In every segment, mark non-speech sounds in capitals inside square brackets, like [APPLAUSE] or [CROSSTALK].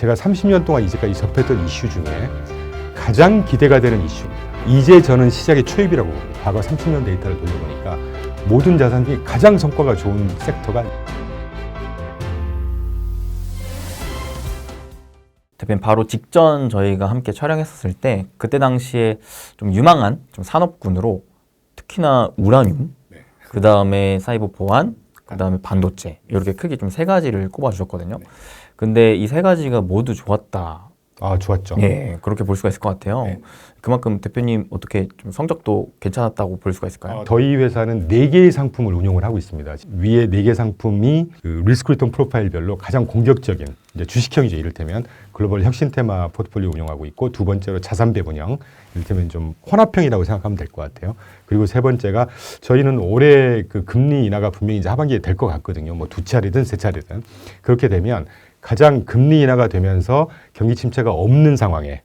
제가 30년 동안 이제까지 접했던 이슈 중에 가장 기대가 되는 이슈입니다. 이제 저는 시작의 초입이라고 봅니다. 과거 30년 데이터를 돌려보니까 모든 자산 중에 가장 성과가 좋은 섹터가 대표님 바로 직전 저희가 함께 촬영했었을 때 그때 당시에 좀 유망한 좀 산업군으로 특히나 우라늄, 네. 그 다음에 사이버 보안, 그 다음에 반도체 이렇게 크게 좀 세 가지를 꼽아 주셨거든요. 네. 근데 이 세 가지가 모두 좋았다. 아 좋았죠. 예, 그렇게 볼 수가 있을 것 같아요. 네. 그만큼 대표님 어떻게 좀 성적도 괜찮았다고 볼 수가 있을까요? 어, 저희 회사는 네 개의 상품을 운용을 하고 있습니다. 위에 네 개 상품이 그 리스크 리턴 프로파일별로 가장 공격적인 이제 주식형이죠. 이를테면 글로벌 혁신 테마 포트폴리오 운영하고 있고 두 번째로 자산 배분형 이를테면 좀 혼합형이라고 생각하면 될 것 같아요. 그리고 세 번째가 저희는 올해 그 금리 인하가 분명히 이제 하반기에 될 것 같거든요. 뭐 두 차례든 세 차례든 그렇게 되면 가장 금리 인하가 되면서 경기 침체가 없는 상황에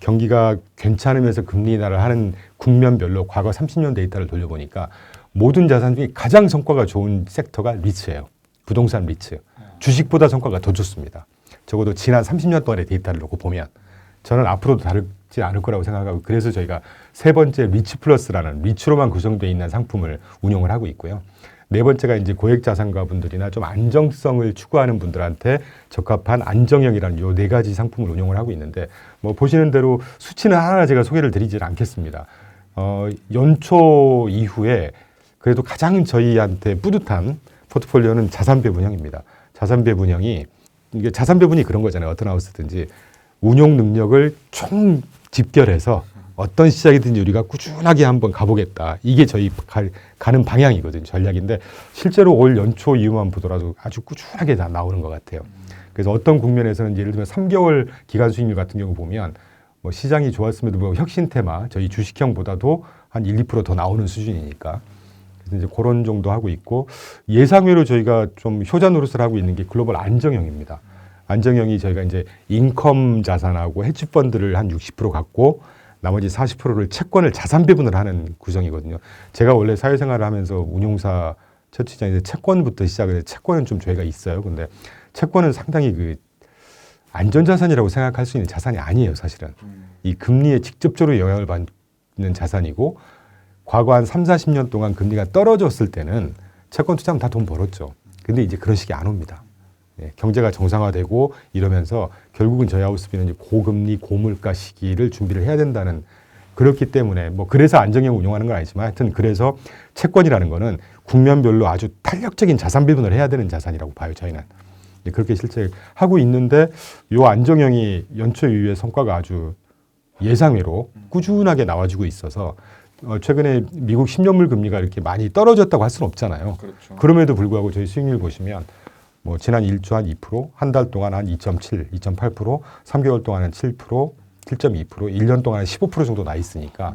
경기가 괜찮으면서 금리 인하를 하는 국면별로 과거 30년 데이터를 돌려보니까 모든 자산 중에 가장 성과가 좋은 섹터가 리츠예요. 부동산 리츠. 주식보다 성과가 더 좋습니다. 적어도 지난 30년 동안의 데이터를 놓고 보면 저는 앞으로도 다르지 않을 거라고 생각하고 그래서 저희가 세 번째 리츠 플러스라는 리츠로만 구성되어 있는 상품을 운용을 하고 있고요. 네 번째가 이제 고액 자산가 분들이나 좀 안정성을 추구하는 분들한테 적합한 안정형이라는 요 네 가지 상품을 운용을 하고 있는데 뭐 보시는 대로 수치는 하나 제가 소개를 드리질 않겠습니다. 어, 연초 이후에 그래도 가장 저희한테 뿌듯한 포트폴리오는 자산 배분형입니다. 자산 배분형이 이게 자산 배분이 그런 거잖아요. 어떤 하우스든지 운용 능력을 총 집결해서 어떤 시작이든지 우리가 꾸준하게 한번 가보겠다. 이게 저희 가, 가는 방향이거든요. 전략인데 실제로 올 연초 이후만 보더라도 아주 꾸준하게 다 나오는 것 같아요. 그래서 어떤 국면에서는 예를 들면 3개월 기간 수익률 같은 경우 보면 뭐 시장이 좋았음에도 불구하고 혁신 테마 저희 주식형보다도 한 1, 2%더 나오는 수준이니까 그래서 이제 그런 정도 하고 있고 예상외로 저희가 좀 효자 노릇을 하고 있는 게 글로벌 안정형입니다. 안정형이 저희가 이제 인컴 자산하고 헤지 펀드를 한 60% 갖고 나머지 40%를 채권을 자산 배분을 하는 구성이거든요. 제가 원래 사회생활을 하면서 운용사 첫 시장에서 채권부터 시작을 해서 채권은 좀 저희가 있어요. 근데 채권은 상당히 그 안전자산이라고 생각할 수 있는 자산이 아니에요, 사실은. 이 금리에 직접적으로 영향을 받는 자산이고 과거 한 3, 40년 동안 금리가 떨어졌을 때는 채권 투자하면 다 돈 벌었죠. 근데 이제 그런 식이 안 옵니다. 예, 경제가 정상화되고 이러면서 결국은 저희 하우스비는 고금리 고물가 시기를 준비를 해야 된다는 그렇기 때문에 뭐 그래서 안정형 운용하는 건 아니지만 하여튼 그래서 채권이라는 거는 국면별로 아주 탄력적인 자산 배분을 해야 되는 자산이라고 봐요 저희는 예, 그렇게 실제 하고 있는데 요 안정형이 연초 이후에 성과가 아주 예상외로 꾸준하게 나와주고 있어서 어, 최근에 미국 10년물 금리가 이렇게 많이 떨어졌다고 할 수는 없잖아요. 그렇죠. 그럼에도 불구하고 저희 수익률 보시면 뭐 지난 1주 한 2%, 한 달 동안 한 2.7, 2.8%, 3개월 동안은 7%, 7.2%, 1년 동안은 15% 정도 나 있으니까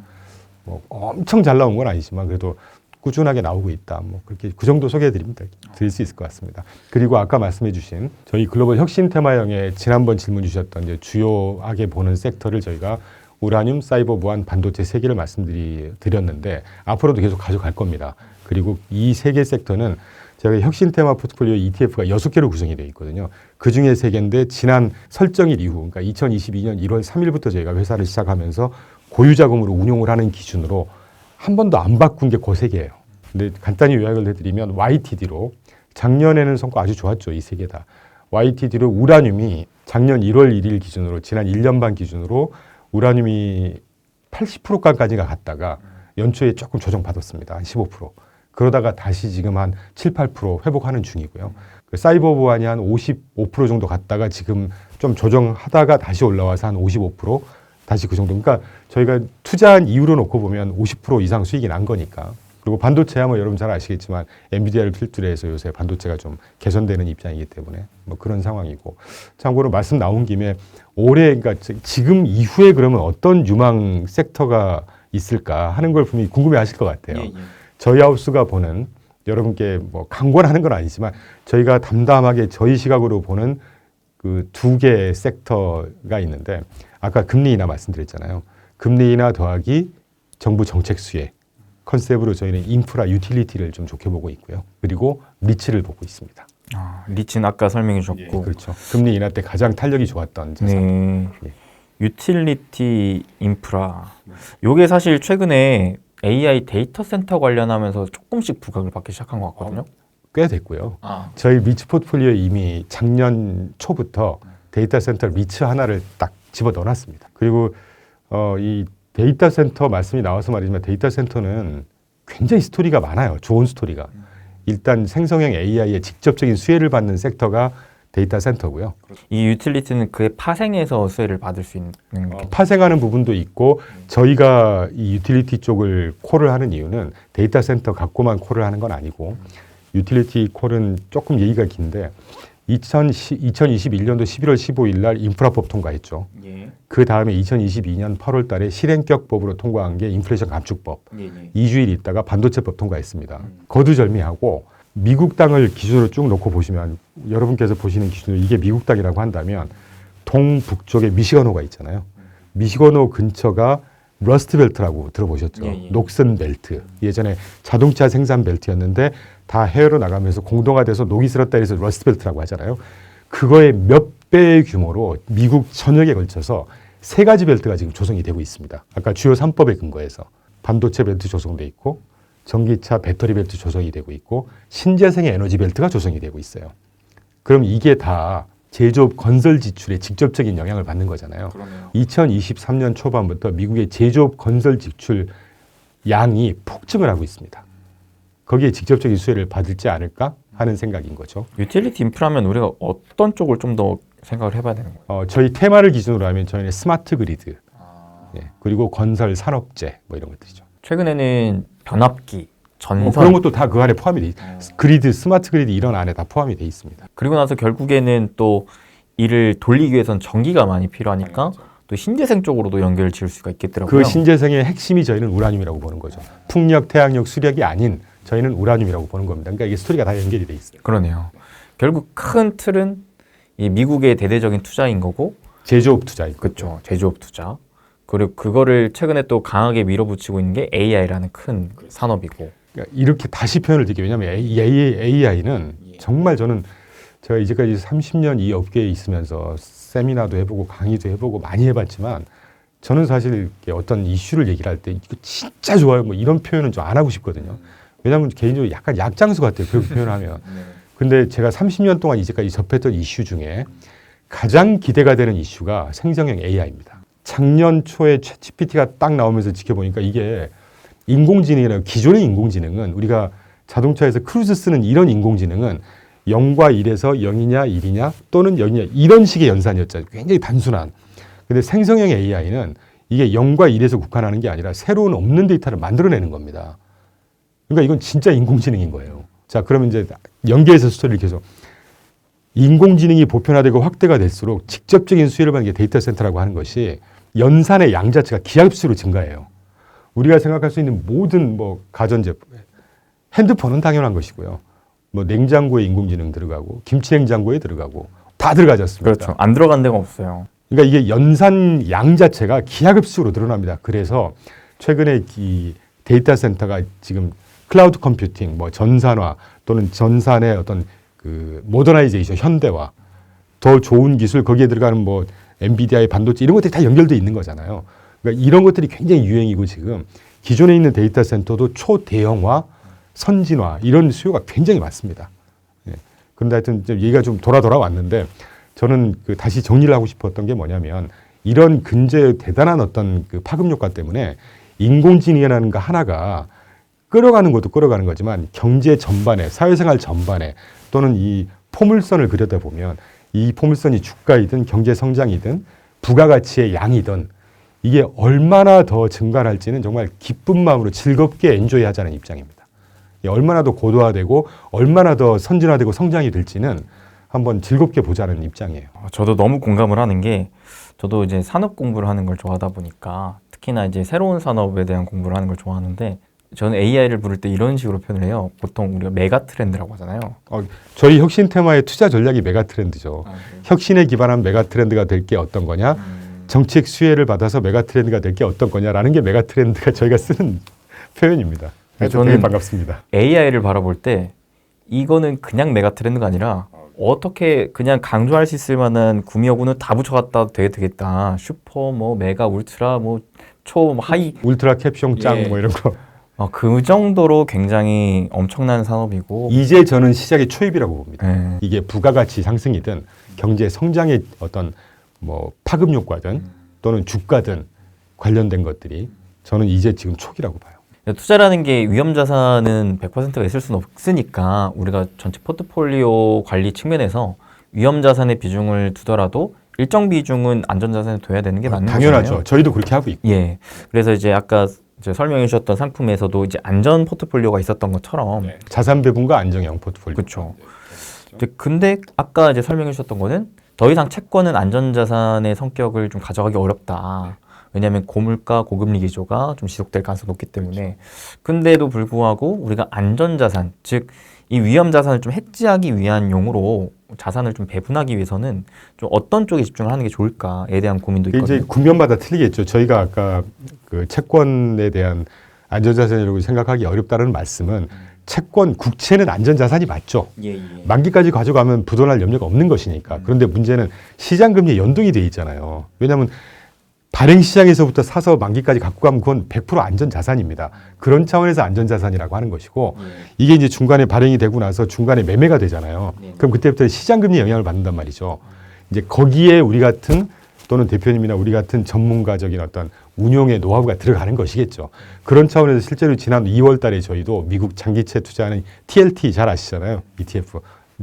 뭐 엄청 잘 나온 건 아니지만 그래도 꾸준하게 나오고 있다. 뭐 그렇게 그 정도 소개해 드립니다. 드릴 수 있을 것 같습니다. 그리고 아까 말씀해 주신 저희 글로벌 혁신 테마형에 지난번 질문 주셨던 이제 주요하게 보는 섹터를 저희가 우라늄, 사이버, 무한, 반도체 세 개를 말씀드렸는데 앞으로도 계속 가져갈 겁니다. 그리고 이 세 개 섹터는 제가 혁신 테마 포트폴리오 ETF가 여섯 개로 구성이 되어 있거든요. 그 중에 세 개인데 지난 설정일 이후, 그러니까 2022년 1월 3일부터 저희가 회사를 시작하면서 고유 자금으로 운용을 하는 기준으로 한 번도 안 바꾼 게 그 세 개예요. 근데 간단히 요약을 해드리면 YTD로 작년에는 성과 아주 좋았죠. 이 세 개 다. YTD로 우라늄이 작년 1월 1일 기준으로 지난 1년 반 기준으로 우라늄이 80%까지가 갔다가 연초에 조금 조정받았습니다. 한 15%. 그러다가 다시 지금 한 7, 8% 회복하는 중이고요. 그 사이버 보안이 한 55% 정도 갔다가 지금 좀 조정하다가 다시 올라와서 한 55% 다시 그 정도. 그러니까 저희가 투자한 이유로 놓고 보면 50% 이상 수익이 난 거니까. 그리고 반도체야 뭐 여러분 잘 아시겠지만 엔비디아를 필두로 해서 요새 반도체가 좀 개선되는 입장이기 때문에 뭐 그런 상황이고 참고로 말씀 나온 김에 올해 그러니까 지- 지금 이후에 그러면 어떤 유망 섹터가 있을까 하는 걸 분명히 궁금해 하실 것 같아요. 예, 예. 저희 하우스가 보는 여러분께 뭐 강권하는 건 아니지만 저희가 담담하게 저희 시각으로 보는 그 두 개의 섹터가 있는데 아까 금리 인하 말씀드렸잖아요. 금리 인하 더하기 정부 정책 수혜 컨셉으로 저희는 인프라 유틸리티를 좀 좋게 보고 있고요. 그리고 리츠를 보고 있습니다. 아, 리츠는 아까 설명해 주셨고 그렇죠. 금리 인하 때 가장 탄력이 좋았던 자산. 네. 예. 유틸리티 인프라. 요게 사실 최근에 AI 데이터 센터 관련하면서 조금씩 부각을 받기 시작한 것 같거든요. 꽤 됐고요. 아. 저희 리츠 포트폴리오에 이미 작년 초부터 데이터 센터 리츠 하나를 딱 집어 넣어놨습니다. 그리고 어, 이 데이터 센터 말씀이 나와서 말이지만 데이터 센터는 굉장히 스토리가 많아요. 좋은 스토리가. 일단 생성형 AI의 직접적인 수혜를 받는 섹터가 데이터 센터고요. 이 유틸리티는 그의 파생에서 수혜를 받을 수 있는 게 파생하는 부분도 있고 저희가 이 유틸리티 쪽을 콜을 하는 이유는 데이터 센터 갖고만 콜을 하는 건 아니고 유틸리티 콜은 조금 얘기가 긴데 2010, 2021년도 11월 15일 날 인프라법 통과했죠. 예. 그 다음에 2022년 8월 달에 실행격법으로 통과한 게 인플레이션 감축법. 예, 예. 2주일 있다가 반도체법 통과했습니다. 거두절미하고 미국 땅을 기준으로 쭉 놓고 보시면 여러분께서 보시는 기준으로 이게 미국 땅이라고 한다면 동북쪽에 미시건호가 있잖아요. 미시건호 근처가 러스트 벨트라고 들어보셨죠? 예, 예. 녹슨 벨트. 예전에 자동차 생산 벨트였는데 다 해외로 나가면서 공동화돼서 녹이 슬었다 해서 러스트 벨트라고 하잖아요. 그거의 몇 배의 규모로 미국 전역에 걸쳐서 세 가지 벨트가 지금 조성이 되고 있습니다. 아까 주요 3법에 근거해서 반도체 벨트 조성돼 있고 전기차 배터리 벨트 조성이 되고 있고 신재생의 에너지 벨트가 조성이 되고 있어요. 그럼 이게 다 제조업 건설 지출에 직접적인 영향을 받는 거잖아요. 그러네요. 2023년 초반부터 미국의 제조업 건설 지출 양이 폭증을 하고 있습니다. 거기에 직접적인 수혜를 받을지 않을까 하는 생각인 거죠. 유틸리티 인프라면 우리가 어떤 쪽을 좀 더 생각을 해봐야 되는 거예요? 어, 저희 테마를 기준으로 하면 저희는 스마트 그리드, 예, 그리고 건설 산업재 뭐 이런 것들이죠. 최근에는 변압기, 뭐 전선 그런 것도 다 그 안에 포함이 돼 있, 그리드, 스마트 그리드 이런 안에 다 포함이 돼 있습니다. 그리고 나서 결국에는 또 이를 돌리기 위해선 전기가 많이 필요하니까 또 신재생 쪽으로도 연결을 지을 수가 있겠더라고요. 그 신재생의 핵심이 저희는 우라늄이라고 보는 거죠. 풍력, 태양력, 수력이 아닌 저희는 우라늄이라고 보는 겁니다. 그러니까 이게 스토리가 다 연결이 돼 있어요. 그러네요. 결국 큰 틀은 이 미국의 대대적인 투자인 거고, 제조업 투자인. 그렇죠. 제조업 투자. 그리고 그거를 최근에 또 강하게 밀어붙이고 있는 게 AI라는 큰 산업이고. 그러니까 이렇게 다시 표현을 드리게 왜냐하면 AI는 정말 저는 제가 이제까지 30년 이 업계에 있으면서 세미나도 해보고 강의도 해보고 많이 해봤지만 저는 사실 어떤 이슈를 얘기를 할 때 이거 진짜 좋아요 뭐 이런 표현은 좀 안 하고 싶거든요. 왜냐하면 개인적으로 약간 약장수 같아요. [LAUGHS] 그렇게 표현하면. 근데 제가 30년 동안 이제까지 접했던 이슈 중에 가장 기대가 되는 이슈가 생성형 AI입니다. 작년 초에 챗GPT가 딱 나오면서 지켜보니까 이게 인공지능이라는 기존의 인공지능은 우리가 자동차에서 크루즈 쓰는 이런 인공지능은 0과 1에서 0이냐 1이냐 또는 0이냐 이런 식의 연산이었잖아요. 굉장히 단순한. 근데 생성형 AI는 이게 0과 1에서 국한하는 게 아니라 새로운 없는 데이터를 만들어내는 겁니다. 그러니까 이건 진짜 인공지능인 거예요. 자, 그러면 이제 연계해서 스토리를 계속 인공지능이 보편화되고 확대가 될수록 직접적인 수혜를 받는 게 데이터 센터라고 하는 것이 연산의 양 자체가 기하급수로 증가해요. 우리가 생각할 수 있는 모든 뭐 가전제품, 핸드폰은 당연한 것이고요. 뭐 냉장고에 인공지능 들어가고 김치 냉장고에 들어가고 다 들어가지 않습니까? 그렇죠. 안 들어간 데가 없어요. 그러니까 이게 연산 양 자체가 기하급수로 늘어납니다. 그래서 최근에 이 데이터 센터가 지금 클라우드 컴퓨팅, 뭐 전산화 또는 전산의 어떤 그 모더나이제이션, 현대화, 더 좋은 기술 거기에 들어가는 뭐 엔비디아의 반도체 이런 것들이 다 연결돼 있는 거잖아요. 그러니까 이런 것들이 굉장히 유행이고 지금 기존에 있는 데이터 센터도 초대형화, 선진화 이런 수요가 굉장히 많습니다. 예. 그런데 하여튼 얘기가 좀 돌아 돌아 왔는데 저는 그 다시 정리를 하고 싶었던 게 뭐냐면 이런 근저의 대단한 어떤 그 파급 효과 때문에 인공지능이라는 거 하나가 끌어가는 것도 끌어가는 거지만 경제 전반에 사회생활 전반에 또는 이 포물선을 그려다 보면 이 포물선이 주가이든 경제 성장이든 부가가치의 양이든 이게 얼마나 더 증가할지는 정말 기쁜 마음으로 즐겁게 엔조이 하자는 입장입니다. 이 얼마나 더 고도화되고 얼마나 더 선진화되고 성장이 될지는 한번 즐겁게 보자는 입장이에요. 어, 저도 너무 공감을 하는 게 저도 이제 산업 공부를 하는 걸 좋아하다 보니까 특히나 이제 새로운 산업에 대한 공부를 하는 걸 좋아하는데 저는 AI를 부를 때 이런 식으로 표현을 해요. 보통 우리가 메가 트렌드라고 하잖아요. 어, 저희 혁신 테마의 투자 전략이 메가 트렌드죠. 혁신에 기반한 메가 트렌드가 될 게 어떤 거냐? 정책 수혜를 받아서 메가 트렌드가 될 게 어떤 거냐라는 게 메가 트렌드가 저희가 쓰는 [LAUGHS] 표현입니다. 그래서 저는 반갑습니다. AI를 바라볼 때 이거는 그냥 메가 트렌드가 아니라 어떻게 그냥 강조할 수 있을 만한 구미호구는 다 붙여갖다 되게 되겠다. 슈퍼, 뭐 메가, 울트라, 뭐 초, 뭐 하이. 울트라 캡숑 짱 예. 뭐 이런 거. 어, 그 정도로 굉장히 엄청난 산업이고. 이제 저는 시작의 초입이라고 봅니다. 예. 이게 부가가치 상승이든 경제 성장의 어떤 뭐 파급 효과든 또는 주가든 관련된 것들이 저는 이제 지금 초기라고 봐요. 투자라는 게 위험 자산은 100%가 있을 수는 없으니까 우리가 전체 포트폴리오 관리 측면에서 위험 자산의 비중을 두더라도 일정 비중은 안전 자산에 둬야 되는 게 맞는 어, 당연하죠. 거잖아요. 저희도 그렇게 하고 있고. 예. 그래서 이제 아까 이제 설명해 주셨던 상품에서도 이제 안전 포트폴리오가 있었던 것처럼 자산 배분과 안정형 포트폴리오. 그렇죠. 근데 아까 이제 설명해 주셨던 거는 더 이상 채권은 안전 자산의 성격을 좀 가져가기 어렵다. 왜냐하면 고물가 고금리 기조가 좀 지속될 가능성이 높기 때문에 근데도 불구하고 우리가 안전 자산 즉 이 위험 자산을 좀 해지하기 위한 용으로 자산을 좀 배분하기 위해서는 좀 어떤 쪽에 집중을 하는 게 좋을까에 대한 고민도 이게 이제 있거든요. 국면마다 틀리겠죠. 저희가 아까 그 채권에 대한 안전자산이라고 생각하기 어렵다는 말씀은 채권 국채는 안전자산이 맞죠. 예, 예. 만기까지 가져가면 부도날 염려가 없는 것이니까. 그런데 문제는 시장 금리에 연동이 돼 있잖아요. 왜냐하면 발행 시장에서부터 사서 만기까지 갖고 가면 그건 100% 안전 자산입니다. 그런 차원에서 안전 자산이라고 하는 것이고 이게 이제 중간에 발행이 되고 나서 중간에 매매가 되잖아요. 그럼 그때부터 시장 금리 영향을 받는단 말이죠. 이제 거기에 우리 같은 또는 대표님이나 우리 같은 전문가적인 어떤 운용의 노하우가 들어가는 것이겠죠. 그런 차원에서 실제로 지난 2월 달에 저희도 미국 장기채 투자하는 TLT 잘 아시잖아요. ETF.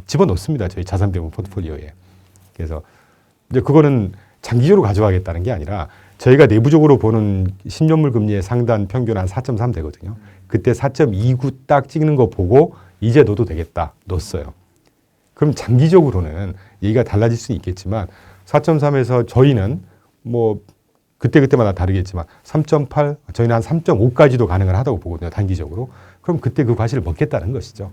집어넣습니다. 저희 자산 배분 포트폴리오에. 그래서 이제 그거는 장기적으로 가져가겠다는 게 아니라 저희가 내부적으로 보는 10년물 금리의 상단 평균 한 4.3 되거든요. 그때 4.29 딱 찍는 거 보고 이제 넣어도 되겠다. 넣었어요. 그럼 장기적으로는 얘기가 달라질 수는 있겠지만 4.3에서 저희는 뭐 그때그때마다 다르겠지만 3.8 저희는 한 3.5까지도 가능을 하다고 보거든요. 단기적으로. 그럼 그때 그 과실을 먹겠다는 것이죠.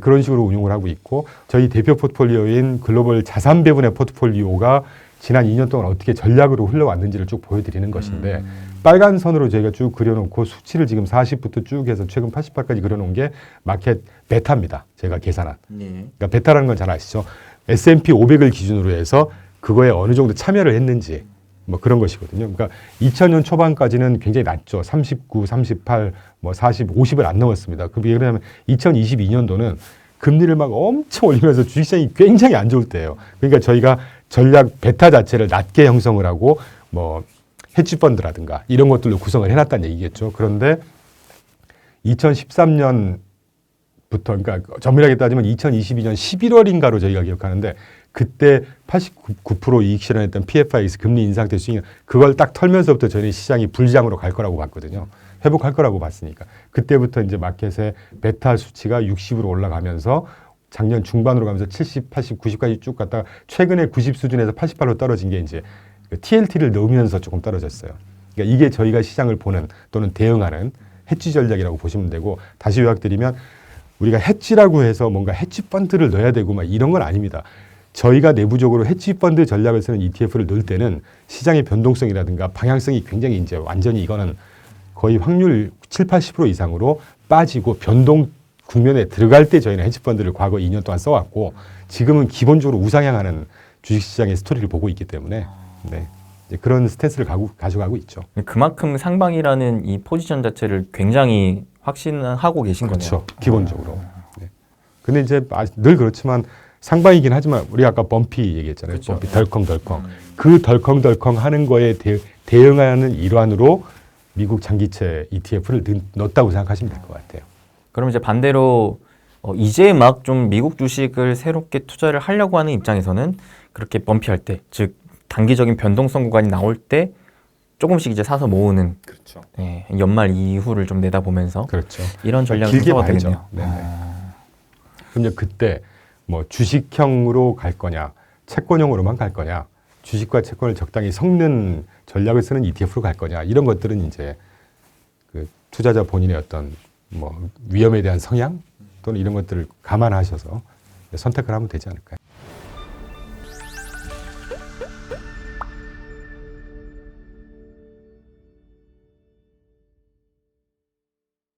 그런 식으로 운용을 하고 있고 저희 대표 포트폴리오인 글로벌 자산 배분의 포트폴리오가 지난 2년 동안 어떻게 전략으로 흘러왔는지를 쭉 보여드리는 것인데 빨간 선으로 저희가 쭉 그려놓고 수치를 지금 40부터 쭉 해서 최근 88까지 그려놓은 게 마켓 베타입니다. 제가 계산한. 그러니까 베타라는 건 잘 아시죠? S&P 500을 기준으로 해서 그거에 어느 정도 참여를 했는지 뭐 그런 것이거든요. 그러니까 2000년 초반까지는 굉장히 낮죠. 39, 38, 뭐 40, 50을 안 넘었습니다. 그게 왜냐하면 2022년도는 금리를 막 엄청 올리면서 주식시장이 굉장히 안 좋을 때예요. 그러니까 저희가 전략 베타 자체를 낮게 형성을 하고 뭐 헤지펀드라든가 이런 것들로 구성을 해놨다는 얘기겠죠. 그런데 2013년 부터 그러니까 정밀하게 따지면 2022년 11월인가로 저희가 기억하는데 그때 89% 이익 실현했던 PFIX 금리 인상 때 수익 그걸 딱 털면서부터 저희는 시장이 불장으로 갈 거라고 봤거든요. 회복할 거라고 봤으니까 그때부터 이제 마켓의 베타 수치가 60으로 올라가면서 작년 중반으로 가면서 70, 80, 90까지 쭉 갔다가 최근에 90 수준에서 88로 떨어진 게 이제 그 TLT를 넣으면서 조금 떨어졌어요. 그러니까 이게 저희가 시장을 보는 또는 대응하는 해지 전략이라고 보시면 되고 다시 요약드리면 우리가 해지라고 해서 뭔가 해지 펀드를 넣어야 되고 막 이런 건 아닙니다. 저희가 내부적으로 해지 펀드 전략을 쓰는 ETF를 넣을 때는 시장의 변동성이라든가 방향성이 굉장히 이제 완전히 이거는 거의 확률 7, 80% 이상으로 빠지고 변동 국면에 들어갈 때 저희는 해지 펀드를 과거 2년 동안 써왔고 지금은 기본적으로 우상향하는 주식시장의 스토리를 보고 있기 때문에 네. 이제 그런 스탠스를 가고, 가져가고 있죠. 그만큼 상방이라는 이 포지션 자체를 굉장히 확신하고 계신 그렇죠. 거네요. 기본적으로. 네. 근데 이제 아, 늘 그렇지만 상방이긴 하지만 우리 아까 범피 얘기했잖아요. 그렇죠. 범피 덜컹덜컹. 그 덜컹덜컹 하는 거에 대, 대응하는 일환으로 미국 장기채 ETF를 넣었다고 생각하시면 될 것 같아요. 그럼 이제 반대로 어, 이제 막 좀 미국 주식을 새롭게 투자를 하려고 하는 입장에서는 그렇게 범피할 때, 즉 단기적인 변동성 구간이 나올 때 조금씩 이제 사서 모으는 그렇죠. 예, 연말 이후를 좀 내다보면서 그렇죠. 이런 전략을 길게 봐야죠. 되겠네요. 네네. 그럼 이제 그때 뭐 주식형으로 갈 거냐, 채권형으로만 갈 거냐, 주식과 채권을 적당히 섞는 전략을 쓰는 ETF로 갈 거냐 이런 것들은 이제 그 투자자 본인의 어떤 뭐 위험에 대한 성향 또는 이런 것들을 감안하셔서 선택을 하면 되지 않을까요?